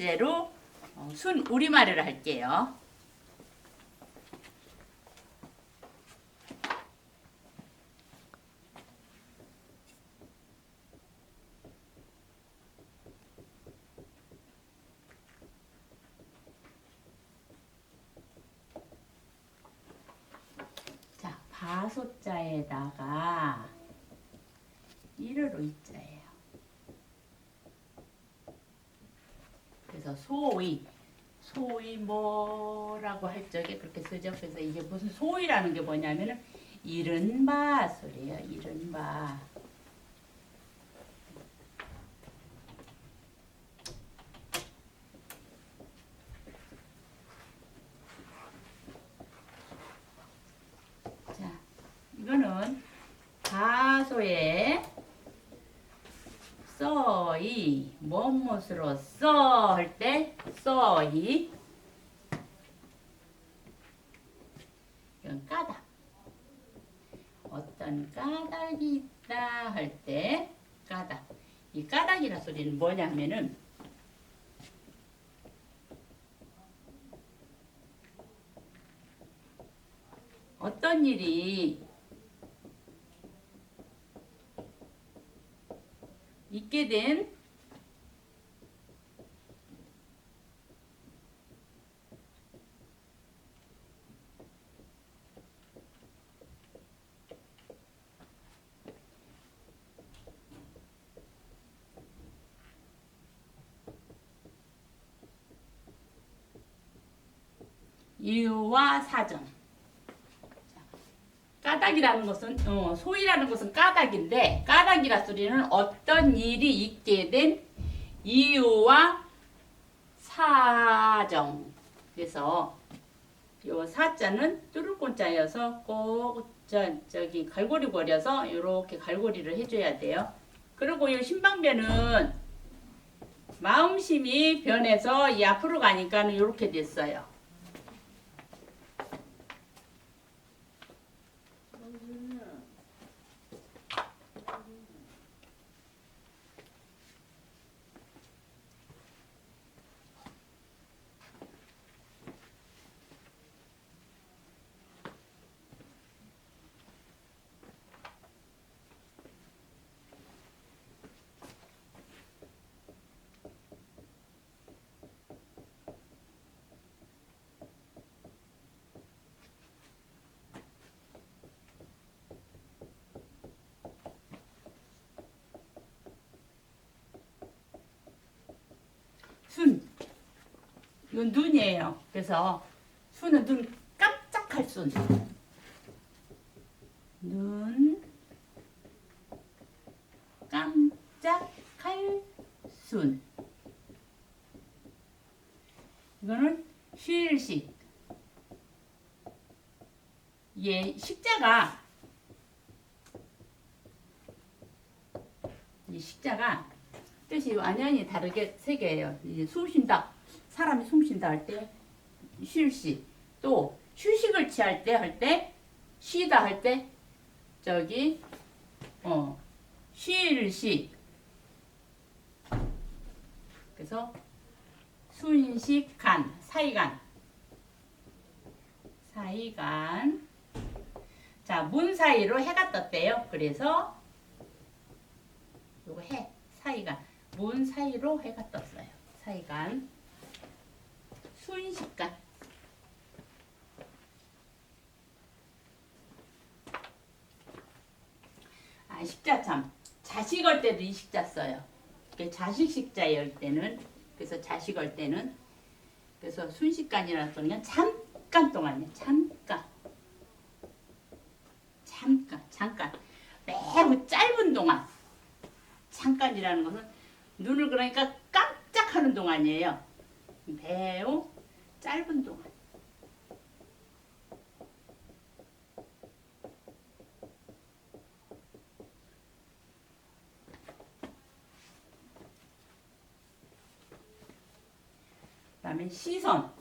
번째로 어, 순 우리말을 할게요. 자, 바소자에다가 이르로 이자예요. 그래서 소위 소위 뭐라고 할 적에 그렇게 쓰죠. 그래서 이게 무슨 소위라는 게 뭐냐면은 이른바 소리예요. 이른바. 자, 이거는 가소의 써이 무엇으로 써 할 때 써이? 이건 까닭. 어떤 까닭이 있다 할 때 까닭. 이 까닭이라 소리는 뭐냐면은 어떤 일이 있게 된 이유와 사정. 까닭이라는 것은 어, 소이라는 것은 까닭인데 까닭이라 소리는 어떤 일이 있게 된 이유와 사정. 그래서 요 사자는 뚜루꼰자여서 꼭 저, 저기 갈고리 버려서 이렇게 갈고리를 해줘야 돼요. 그리고 요 신방변은 마음심이 변해서 이 앞으로 가니까는 이렇게 됐어요. 순. 이건 눈이에요. 그래서 순은 눈 깜짝할 순. 눈 깜짝할 순. 이거는 쉴식. 예, 식자가 이 식자가 완전히 다르게 세 개예요. 이제 숨 쉰다. 사람이 숨 쉰다 할 때 쉴시. 또 휴식을 취할 때 할 때 쉬다 할 때 저기 어 쉴시. 그래서 순식간 사이간 사이간 자 문 사이로 해가 떴대요. 그래서 요거 해 사이간 문 사이로 해가 떴어요. 사이간 순식간 아 식자 참 자식 할 때도 이 식자 써요. 자식 식자일 때는 그래서 자식 할 때는 그래서 순식간이라는 소리는 잠깐 동안이에요. 잠깐 잠깐 잠깐 매우 짧은 동안 잠깐이라는 것은 눈을 그러니까 깜짝하는 동안이에요. 매우 짧은 동안. 그다음에 시선.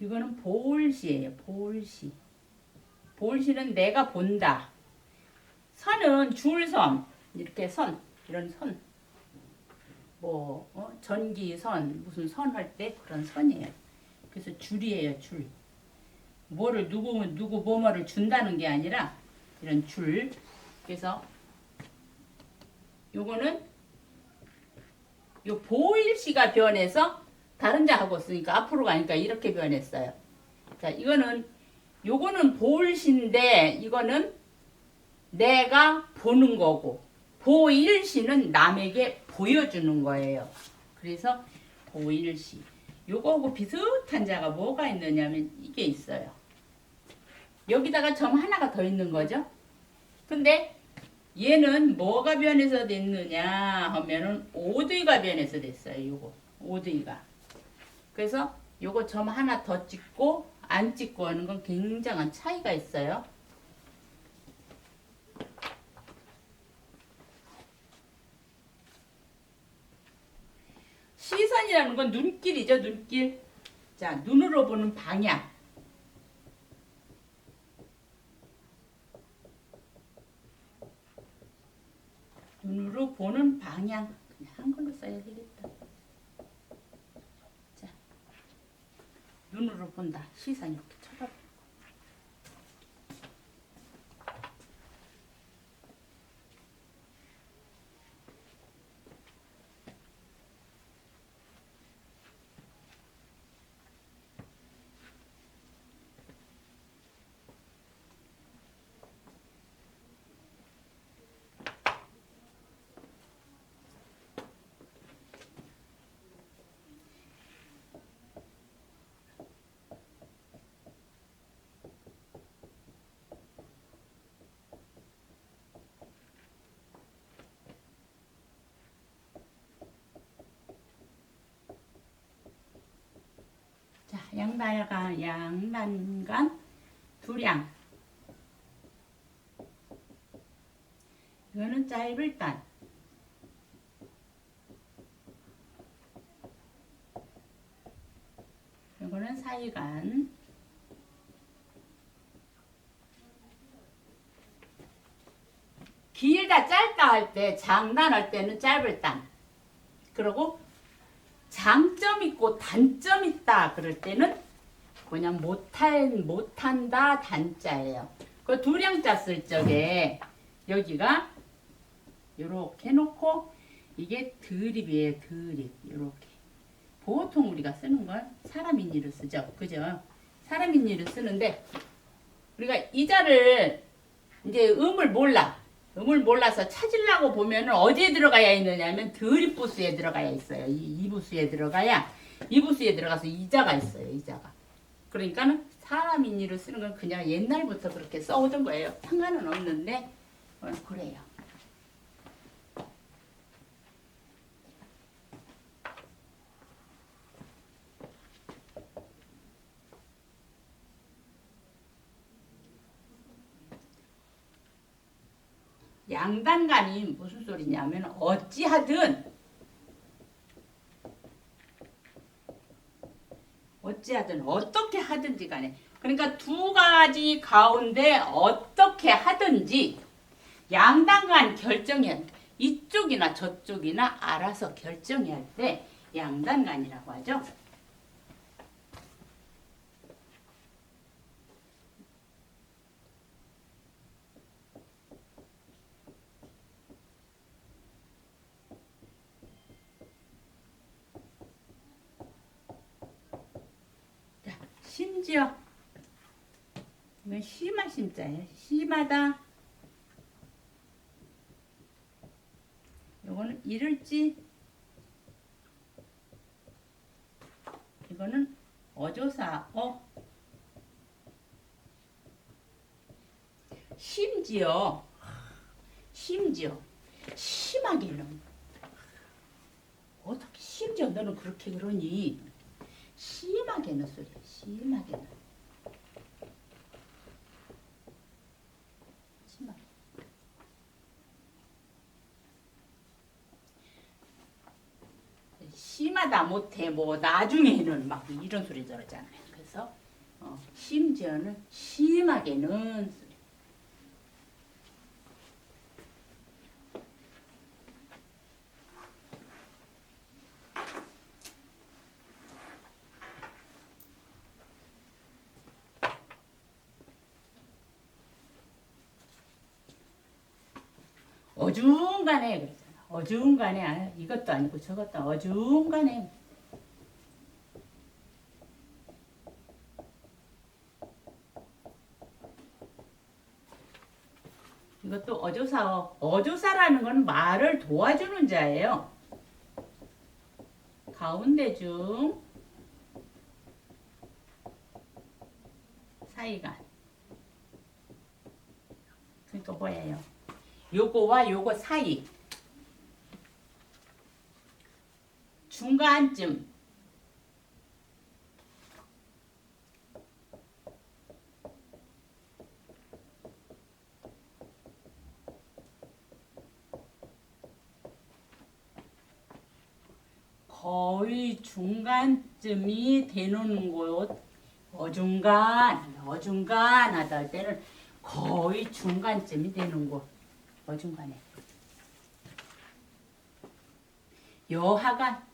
이거는 보울시예요. 보울시. 보울시는 내가 본다. 선은 줄선 이렇게 선 이런 선. 뭐 어? 전기선 무슨 선 할 때 그런 선이에요. 그래서 줄이에요 줄. 뭐를 누구 누구 뭐뭐를 준다는 게 아니라 이런 줄. 그래서 요거는 요 보일시가 변해서 다른 자하고 쓰니까 앞으로 가니까 이렇게 변했어요. 자, 이거는 요거는 보일시인데 이거는 내가 보는 거고 보일시는 남에게 보여주는 거예요. 그래서 보일시. 요거하고 비슷한 자가 뭐가 있느냐면 이게 있어요. 여기다가 점 하나가 더 있는 거죠. 근데 얘는 뭐가 변해서 됐느냐 하면은 오드이가 변해서 됐어요. 요거 오드이가. 그래서 요거 점 하나 더 찍고 안 찍고 하는 건 굉장한 차이가 있어요. 시선이라는 건 눈길이죠, 눈길. 자, 눈으로 보는 방향. 눈으로 보는 방향. 그냥 한글로 써야 되겠다. 자, 눈으로 본다. 시선 이렇게 쳐다. 자, 양단간, 양단간, 두량. 이거는 짧을 단. 이거는 사이간. 길다 짧다 할 때 장단할 때는 짧을 단. 그리고 장점 있고 단점 있다 그럴 때는 그냥 못한 못한다 단자예요. 그 두량자 쓸 적에 여기가 요렇게 놓고 이게 드립이에요 드립. 요렇게. 보통 우리가 쓰는 건 사람인이로 쓰죠. 그죠? 사람인이로 쓰는데 우리가 이 자를 이제 음을 몰라 음을 몰라서 찾으려고 보면은 어디에 들어가야 있느냐면 드립 부스에 들어가야 있어요. 이, 이 부스에 들어가야 이 부스에 들어가서 이자가 있어요 이자가. 그러니까는 사람인이로 쓰는 건 그냥 옛날부터 그렇게 써오던 거예요. 상관은 없는데 어, 그래요 양단간이 무슨 소리냐면 어찌하든 어찌하든 어떻게 하든지 간에 그러니까 두 가지 가운데 어떻게 하든지 양단간 돼. 이쪽이나 저쪽이나 알아서 결정해야 할때 양단간이라고 하죠. 자, 심지어 이건 심한 심자예요. 심하다. 이거는 이를지. 이거는 어조사 어. 심지어 심지어 심하게 는 어떻게 심지어 너는 그렇게 그러니? 소리 심하게는 심하게. 심하다 못해 뭐 나중에는 막 이런 소리 들었잖아요. 그래서 어, 심지어는 심하게는 어중간해 그러잖아. 어중간해 아, 이것도 아니고 저것도 어중간해. 이것도 어조사 어조사라는 건 말을 도와주는 자예요. 가운데 중 사이간 그러니까 뭐예요? 요거와 요거 사이. 중간쯤. 거의 중간쯤이 되는 곳. 어중간 어중간하다 할 때는 거의 중간쯤이 되는 곳 어중간해. 여하간.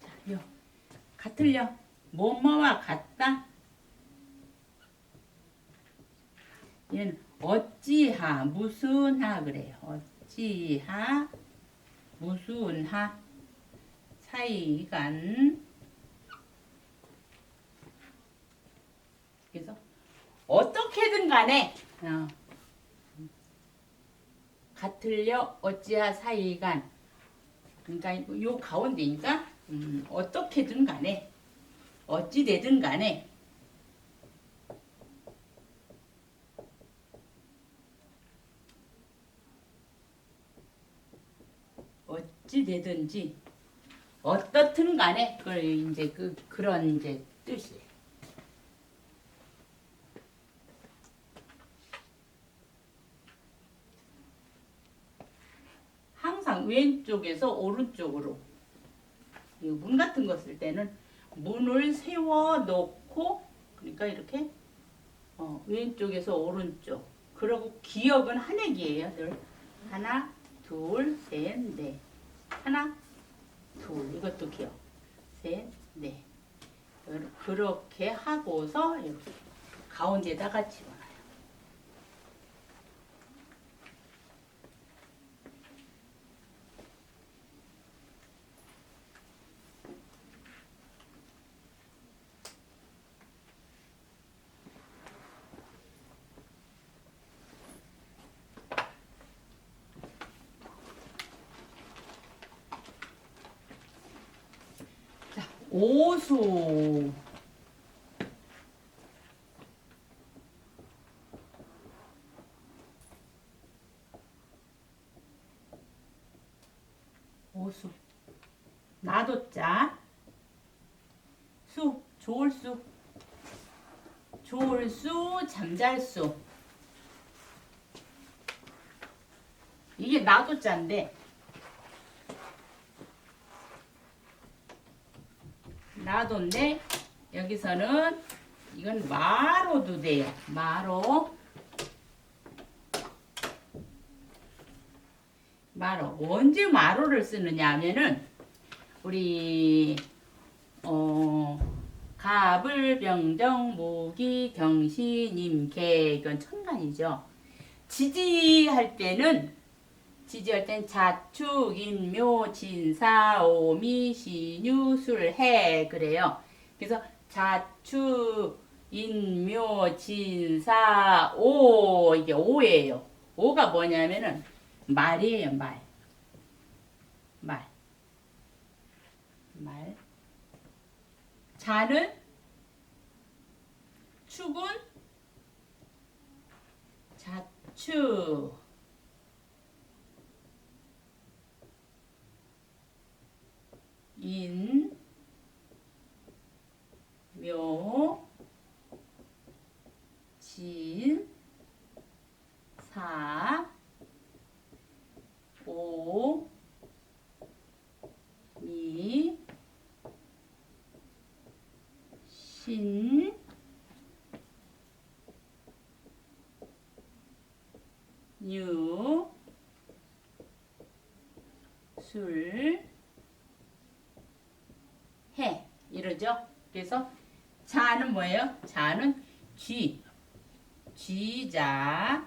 자, 요 같을려. 뭐뭐와 같다. 얘는 어찌하 무슨 하 그래요. 어찌하 무슨 하 사이간. 그래서 어떻게든 간에 어, 같을려 어찌하 사이간. 그러니까 요 가운데니까 음, 어떻게든 간에 어찌 되든 간에 어찌 되든지 어떻든 간에 그 이제 그 그런 이제 뜻이에요. 항상 왼쪽에서 오른쪽으로 이문 같은 거 쓸 때는 문을 세워 놓고 그러니까 이렇게 어, 왼쪽에서 오른쪽 그리고 기억은 한획이에요 늘 하나 둘, 셋, 넷. 하나, 둘. 이것도 기억. 셋, 넷. 그렇게 하고서 이렇게 가운데다가 집어 오수. 오수. 나도자. 수. 좋을 수. 좋을 수. 잠잘 수. 이게 나도자인데 나도인데 여기서는 이건 마로도 돼요. 마로. 마로. 언제 마로를 쓰느냐 하면은 우리 어 갑을 병정 무기 경시 님개 이건 천간이죠. 지지할 때는 지지할 땐 자축, 인묘, 진사, 오미, 신유, 술, 해 그래요. 그래서 자축, 인묘, 진사, 오 이게 오예요. 오가 뭐냐면은 말이에요, 말. 말. 말. 자는 축은 자축. 인, 묘, 진, 사, 오, 이, 신, 유, 술, 이러죠. 그래서 자는 뭐예요? 자는 쥐, 쥐자,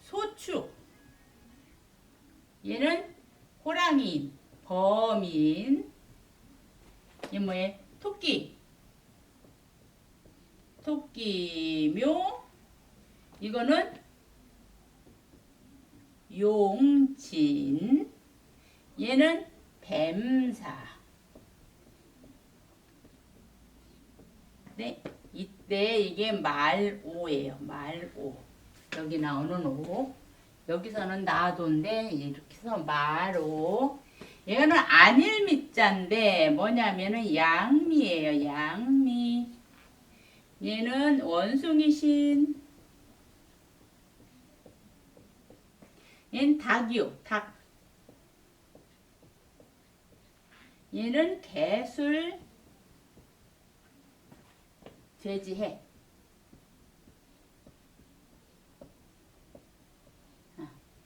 소축. 얘는 호랑이, 범인. 얘 뭐예요? 토끼. 토끼묘. 이거는 용진. 얘는 뱀사. 네, 이때 이게 말오예요. 말오. 여기 나오는 오. 여기서는 나도인데 이렇게 해서 말오. 얘는 안일미자인데 뭐냐면은 양미예요. 양미. 얘는 원숭이신. 얘는 닭이요. 닭. 얘는 개술. 돼지해.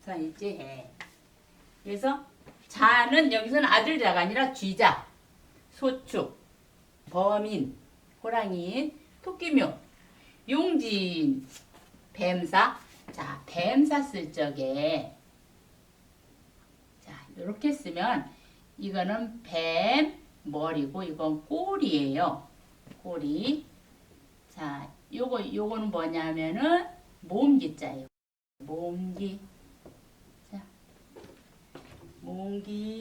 돼지해. 그래서 자는 여기서는 아들자가 아니라 쥐자, 소축, 범인, 호랑이인, 토끼묘, 용진, 뱀사. 자, 뱀사 쓸 적에 자 이렇게 쓰면 이거는 뱀 머리고 이건 꼬리예요. 꼬리. 자, 요거 요거는 뭐냐면은 모음기자예요. 모음기. 자, 모음기.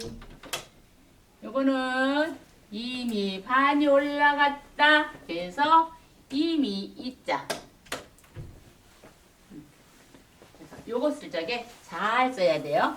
요거는 이미 반이 올라갔다. 그래서 이미 있자. 그래서 요거 쓸 적에 잘 써야 돼요.